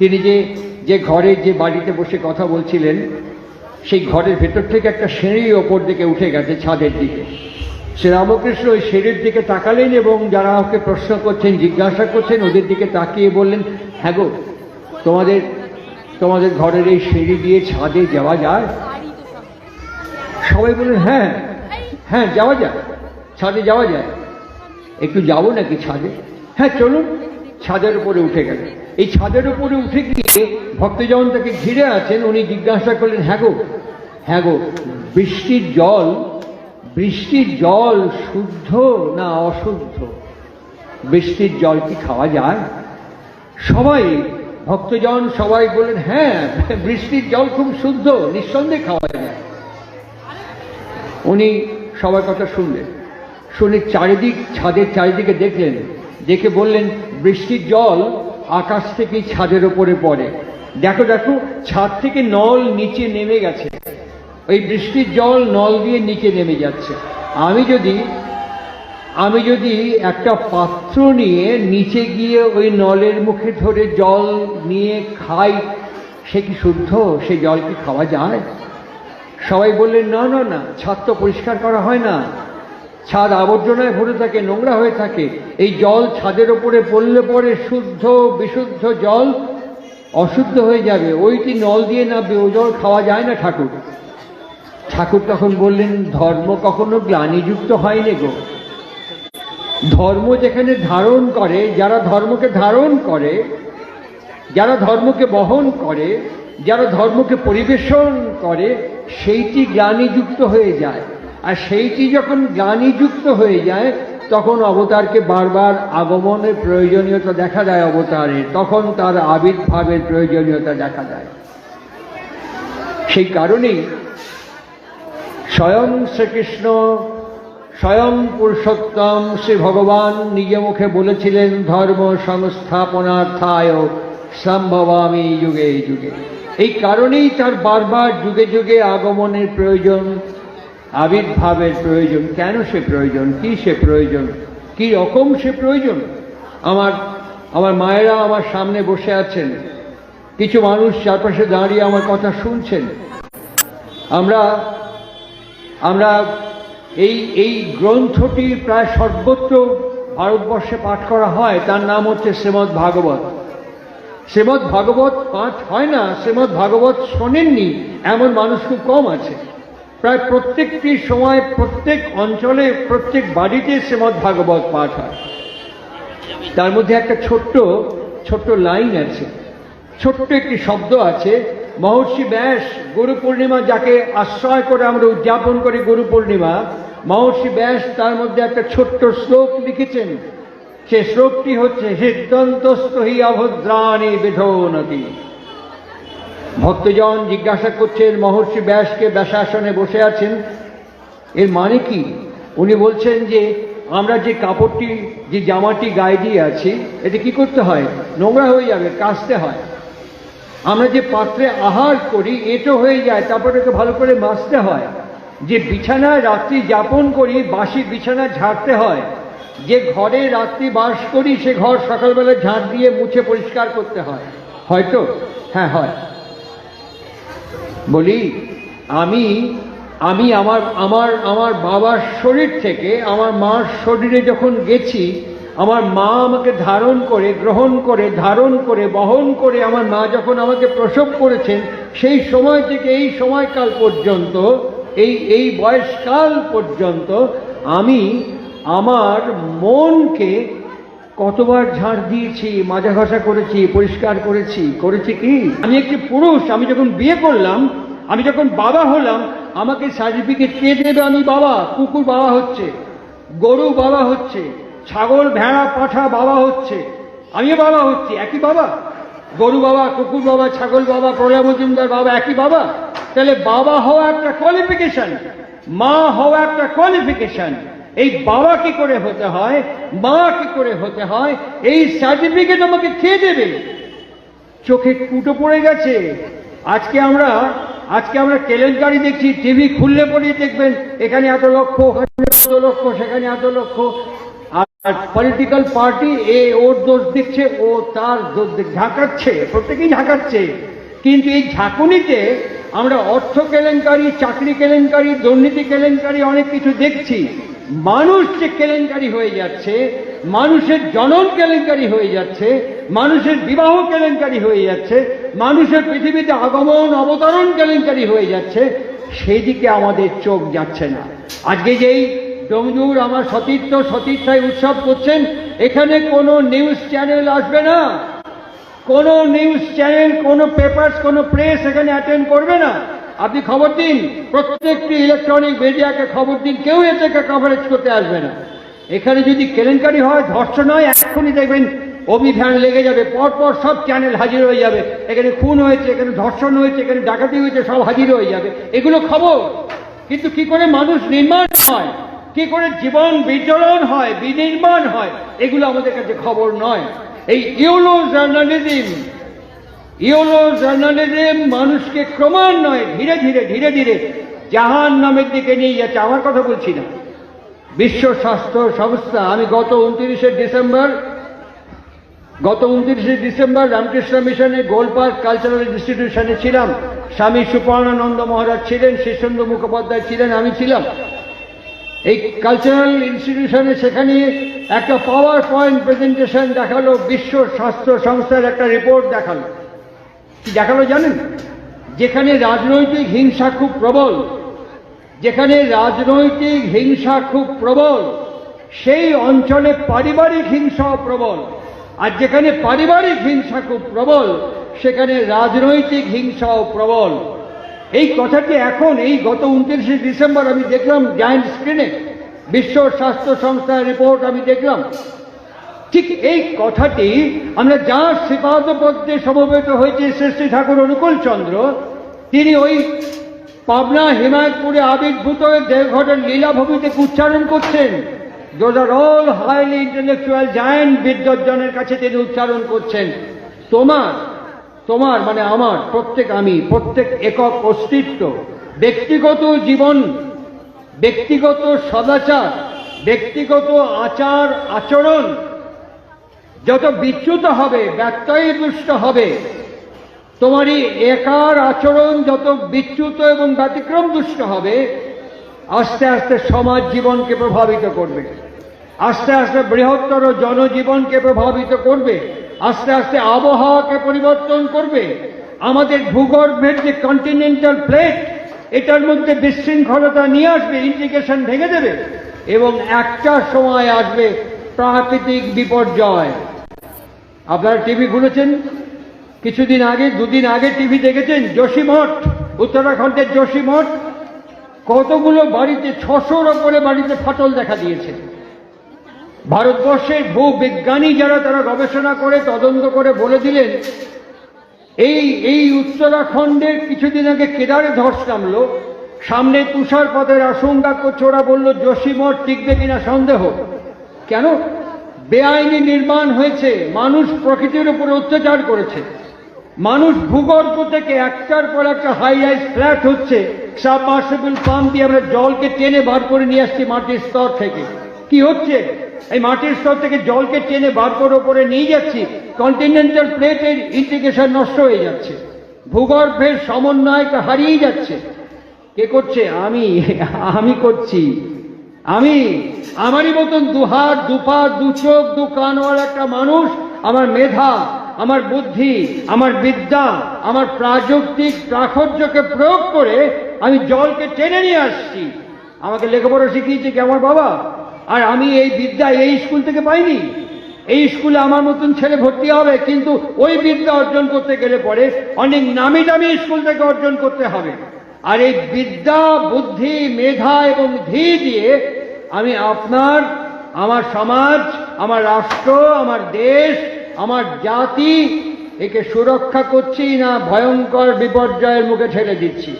তিনি যে যে ঘরে, যে বাড়িতে বসে কথা বলছিলেন, সেই ঘরের ভেতর থেকে একটা সিঁড়ি ওপর দিকে উঠে গেছে ছাদের দিকে। শ্রী রামকৃষ্ণ ওই সিঁড়ির দিকে তাকালেন এবং যারা ওকে প্রশ্ন করছেন, জিজ্ঞাসা করছেন, ওদের দিকে তাকিয়ে বললেন হ্যাঁ গো, তোমাদের তোমাদের ঘরের এই সিঁড়ি দিয়ে ছাদে যাওয়া যায়? সবাই বললেন হ্যাঁ হ্যাঁ যাওয়া যায়, ছাদে যাওয়া যায়। একটু যাব নাকি ছাদে? হ্যাঁ চলুন। ছাদের উপরে উঠে গেল। এই ছাদের উপরে উঠে গিয়ে ভক্তজন তাকে ঘিরে আছেন, উনি জিজ্ঞাসা করলেন হ্যাঁ গো হ্যাঁ গো, বৃষ্টির জল বৃষ্টির জল শুদ্ধ না অশুদ্ধ? বৃষ্টির জল কি খাওয়া যায়? সবাই ভক্তজন সবাই বললেন হ্যাঁ বৃষ্টির জল খুব শুদ্ধ, নিঃসন্দেহে খাওয়া যায়। উনি সবার কথা শুনলেন। শুনে চারিদিক, ছাদের চারিদিকে দেখলেন দেখে বললেন, বৃষ্টির জল আকাশ থেকে ছাদের ওপরে পড়ে। দেখো দেখো, ছাদ থেকে নল নিচে নেমে গেছে। ওই বৃষ্টির জল নল দিয়ে নিচে নেমে যাচ্ছে। আমি যদি আমি যদি একটা পাত্র নিয়ে নিচে গিয়ে ওই নলের মুখে ধরে জল নিয়ে খাই, সে কি শুদ্ধ? সে জল কি খাওয়া যায়? সবাই বললেন, না না না, ছাদ তো পরিষ্কার করা হয় না। ছাদ আবর্জনায় ভরে থাকে, নোংরা হয়ে থাকে। এই জল ছাদের ওপরে পড়লে পরে শুদ্ধ, বিশুদ্ধ জল অশুদ্ধ হয়ে যাবে। ওইটি নল দিয়ে নামবে ও জল খাওয়া যায় না ঠাকুর। ঠাকুর তখন বললেন, ধর্ম কখনো গ্লানিযুক্ত হয় হয়নি গো। ধর্ম যেখানে ধারণ করে, যারা ধর্মকে ধারণ করে, যারা ধর্মকে বহন করে, যারা ধর্মকে পরিবেশন করে, সেইটি জ্ঞানীযুক্ত হয়ে যায়। আর সেইটি যখন জ্ঞানীযুক্ত হয়ে যায়, তখন অবতারকে বারবার আগমনের প্রয়োজনীয়তা দেখা যায় অবতারে তখন তার আবির্ভাবের প্রয়োজনীয়তা দেখা যায়। সেই কারণেই স্বয়ং শ্রীকৃষ্ণ, স্বয়ং পুরুষোত্তম শ্রী ভগবান নিজ মুখে বলেছিলেন, ধর্ম সংস্থাপনার্থায় সম্ভবামি যুগে যুগে। এই কারণেই তার বারবার যুগে যুগে আগমনের প্রয়োজন আবির্ভাবের প্রয়োজন, কেন সে প্রয়োজন, কি সে প্রয়োজন, কি রকম সে প্রয়োজন? আমার আমার মায়েরা আমার সামনে বসে আছেন। কিছু মানুষ চারপাশে দাঁড়িয়ে আমার কথা শুনছেন। আমরা আমরা এই এই গ্রন্থটি প্রায় সর্বত্র ভারতবর্ষে পাঠ করা হয়। তার নাম হচ্ছে শ্রীমৎ ভাগবত। শ্রীমৎ ভাগবত পাঠ হয় না শ্রীমৎ ভাগবত শোনেননি, এমন মানুষ খুব কম আছে। প্রায় প্রত্যেকটি সময় প্রত্যেক অঞ্চলে, প্রত্যেক বাড়িতে শ্রীমৎ ভাগবত পাঠ হয়। তার মধ্যে একটা ছোট্ট ছোট্ট লাইন আছে। ছোট্ট একটি শব্দ আছে, মহর্ষি ব্যাস, গুরু পূর্ণিমা যাকে আশ্রয় করে আমরা উদযাপন করি গুরু পূর্ণিমা, মহর্ষি ব্যাস তার মধ্যে একটা ছোট্ট শ্লোক লিখেছেন। সে শ্লোকটি হচ্ছে হৃদন্তস্থ হি অভদ্রাণী বিধোনতি ভক্তজন জিজ্ঞাসা করছেন, মহর্ষি ব্যাসকে ব্যাসাসনে বসে আছেন। এর মানে কি? উনি বলছেন যে, আমরা যে কাপড়টি, যে জামাটি গায়ে দিয়ে আছি এটা কি করতে হয়? নোংরা হয়ে যাবে কাচতে হয়। আমরা যে পাত্রে আহার করি, এটো হয়ে যায়, তারপর ওকে ভালো করে মাজতে হয়। যে বিছানায় রাত্রি যাপন করি বাসি বিছানা ঝাড়তে হয়। যে ঘরে রাত্রি বাস করি, সে ঘর সকালবেলা ঝাঁট দিয়ে মুছে পরিষ্কার করতে হয়। হয়তো? হ্যাঁ হয়। বলি, আমি আমি আমার আমার আমার বাবার শরীর থেকে, আমার মার শরীরে যখন গেছি, আমার মা আমাকে ধারণ করে, গ্রহণ করে, ধারণ করে, বহন করে, আমার মা যখন আমাকে প্রসব করেছেন, সেই সময় থেকে, এই সময়কাল পর্যন্ত, এই এই বয়সকাল পর্যন্ত, আমি আমার মনকে কতবার ঝাড় দিয়েছি, মাজা ঘষা করেছি, পরিষ্কার করেছি করেছি কি? আমি একটি পুরুষ, আমি যখন বিয়ে করলাম আমি যখন বাবা হলাম, আমাকে সার্টিফিকেট কে দেবে আমি বাবা? কুকুর বাবা হচ্ছে, গরু বাবা হচ্ছে, ছাগল, ভেড়া, পাঠা বাবা হচ্ছে, আমিও বাবা হচ্ছি, একই বাবা? গরু বাবা, কুকুর বাবা, ছাগল বাবা প্রলয় মজুমদার বাবা, একই বাবা? তাহলে বাবা হওয়া একটা কোয়ালিফিকেশন মা হওয়া একটা কোয়ালিফিকেশন এই বাবা কি করে হতে হয়, মা কি করে হতে হয়, এই সার্টিফিকেট আমাকে খেয়ে দেবে? চোখে কুটো পড়ে গেছে। আজকে আমরা আজকে আমরা কেলেঙ্কারি দেখছি, টিভি খুললে পরেই দেখবেন, এখানে এত লক্ষ ওখানে এত লক্ষ, সেখানে এত লক্ষ আর পলিটিক্যাল পার্টি এ ওর দোষ দিচ্ছে ও তার দোষ। ঝাঁকাচ্ছে, প্রত্যেকেই ঝাঁকাচ্ছে কিন্তু এই ঝাঁকুনিতে আমরা অর্থ কেলেঙ্কারি, চাকরি কেলেঙ্কারি, দুর্নীতি কেলেঙ্কারি অনেক কিছু দেখছি মানুষ যে কেলেঙ্কারি হয়ে যাচ্ছে, মানুষের জনন কেলেঙ্কারি হয়ে যাচ্ছে, মানুষের বিবাহ কেলেঙ্কারি হয়ে যাচ্ছে মানুষের পৃথিবীতে আগমন, অবতরণ কেলেঙ্কারি হয়ে যাচ্ছে, সেই দিকে আমাদের চোখ যাচ্ছে না। আজকে যেই ডমজুর আমার সতীর্থ সতীর্থায় উৎসব করছেন, এখানে কোনো নিউজ চ্যানেল আসবে না। কোনো নিউজ চ্যানেল, কোনো পেপারস, কোনো প্রেস এখানে অ্যাটেন্ড করবে না। আপনি খবর দিন, প্রত্যেকটি ইলেকট্রনিক মিডিয়াকে খবর দিন, কেউ এ থেকে কভারেজ করতে আসবে না। এখানে যদি কেলেঙ্কারি হয়, ধর্ষণ হয় এখনই দেখবেন অভিযান লেগে যাবে, পরপর সব চ্যানেল হাজির হয়ে যাবে। এখানে খুন হয়েছে, এখানে ধর্ষণ হয়েছে, এখানে ডাকাতি হয়েছে, সব হাজির হয়ে যাবে। এগুলো খবর। কিন্তু কি করে মানুষ নির্মাণ হয়? কি করে জীবন বিচরণ হয়, বিনির্মাণ হয়? এগুলো আমাদের কাছে খবর নয়। এই ইউলো জার্নালিজম ইউলো জার্নালিজম মানুষকে ক্রমান্বয়ে ধীরে ধীরে ধীরে ধীরে জাহান নামের দিকে নিয়ে যাচ্ছে। আমার কথা বলছি না। বিশ্ব স্বাস্থ্য সংস্থা, আমি গত উনত্রিশে ডিসেম্বর গত উনত্রিশে ডিসেম্বর রামকৃষ্ণ মিশনে গোলপার্ক কালচারাল ইনস্টিটিউশনে ছিলাম। স্বামী সুপর্ণানন্দ মহারাজ ছিলেন, শীর্ষেন্দু মুখোপাধ্যায় ছিলেন, আমি ছিলাম। এই কালচারাল ইনস্টিটিউশনে সেখানে একটা পাওয়ার পয়েন্ট প্রেজেন্টেশন দেখাল, বিশ্ব স্বাস্থ্য সংস্থার একটা রিপোর্ট দেখাল। কি দেখাল জানেন? যেখানে রাজনৈতিক হিংসা খুব প্রবল। যেখানে রাজনৈতিক হিংসা খুব প্রবল, সেই অঞ্চলে পারিবারিক হিংসাও প্রবল। আর যেখানে পারিবারিক হিংসা খুব প্রবল, সেখানে রাজনৈতিক হিংসাও প্রবল। এই কথাটি এখন, এই গত উনত্রিশে ডিসেম্বর আমি দেখলাম জায়েন্ট স্ক্রিনে, বিশ্ব স্বাস্থ্য সংস্থার রিপোর্ট আমি দেখলাম। ঠিক এই কথাটি আমরা যার শ্রীপাদপদ্মে সমবেত হয়েছে শ্রেষ্ঠী ঠাকুর অনুকূল চন্দ্র, তিনি ওই পাবনা হিমায়তপুরে আবির্ভূত হয়ে দেওঘটের লীলাভূমি থেকে উচ্চারণ করছেন। Those are all highly intellectual giant বিদ্যজ্জনের কাছে তিনি উচ্চারণ করছেন। তোমার তোমার মানে আমার, প্রত্যেক আমি, প্রত্যেক একক অস্তিত্ব, ব্যক্তিগত জীবন, ব্যক্তিগত সদাচার, ব্যক্তিগত আচার, আচরণ, যত বিচ্যুত হবে, ব্যত্যয় দুষ্ট হবে, তোমারই একার আচরণ যত বিচ্যুত এবং ব্যতিক্রম দুষ্ট হবে আস্তে আস্তে সমাজ জীবনকে প্রভাবিত করবে। আস্তে আস্তে বৃহত্তর জনজীবনকে প্রভাবিত করবে। আস্তে আস্তে আবহাওয়াকে পরিবর্তন করবে। আমাদের ভূগর্ভের যে কন্টিনেন্টাল প্লেট এটার মধ্যে বিশৃঙ্খলতা নিয়ে আসবে ইন্ডিকেশন ভেঙে দেবে এবং একটা সময় আসবে প্রাকৃতিক বিপর্যয়। আপনারা টিভি খুলেছেন? কিছুদিন আগে, দুদিন আগে টিভি দেখেছেন? যোশীমঠ উত্তরাখণ্ডের যোশীমঠ কতগুলো বাড়িতে, ছশোর ওপরে বাড়িতে ফাটল দেখা দিয়েছে। ভারতবর্ষের ভূ বিজ্ঞানী যারা, তারা গবেষণা করে, তদন্ত করে বলে দিলেন, এই এই উত্তরাখণ্ডের কিছুদিন আগে কেদারে ধস নামল। সামনে তুষারপাতের আশঙ্কা করছে, ওরা বলল যোশীমঠ টিকবে কিনা সন্দেহ? কেন? বেআইনি নির্মাণ হয়েছে। মানুষ প্রকৃতির উপর অত্যাচার করেছে। মানুষ ভূগর্ভ থেকে একটার পর একটা হাই রাইজ ফ্ল্যাট হচ্ছে সাবমার্সিবল পাম্প দিয়ে আমরা জলকে টেনে বার করে নিয়ে আসছি মাটির স্তর থেকে। কি হচ্ছে? এই মাটির স্তর থেকে জলকে টেনে বার করে ওপরে নিয়ে যাচ্ছি কন্টিনেন্টাল প্লেটের ইন্টিগ্রেশন নষ্ট হয়ে যাচ্ছে। ভূগর্ভের সমন্বয়টা হারিয়ে যাচ্ছে। কে করছে? আমি আমি করছি। আমি, আমারই মতন দুহাত, দুপা দু চোখ দু কানওয়ালা একটা মানুষ, আমার মেধা আমার বুদ্ধি, আমার বিদ্যা, আমার প্রাযুক্তিক প্রাখর্যকে প্রয়োগ করে আমি জলকে টেনে নিয়ে আসছি। আমাকে লেখাপড়া শিখিয়েছে কি আমার বাবা? আর আমি এই বিদ্যা এই স্কুল থেকে পাইনি। এই স্কুলে আমার মতন ছেলে ভর্তি হবে, কিন্তু ওই বিদ্যা অর্জন করতে গেলে পরে অনেক নামি দামি স্কুল থেকে অর্জন করতে হবে। আর এই বিদ্যা, বুদ্ধি, মেধা এবং ধী দিয়ে আমি আপনার, আমার সমাজ, আমার রাষ্ট্র, আমার দেশ আমার জাতি একে সুরক্ষা করছি না ভয়ঙ্কর বিপর্যয়ের মুখে ঠেলে দিচ্ছি।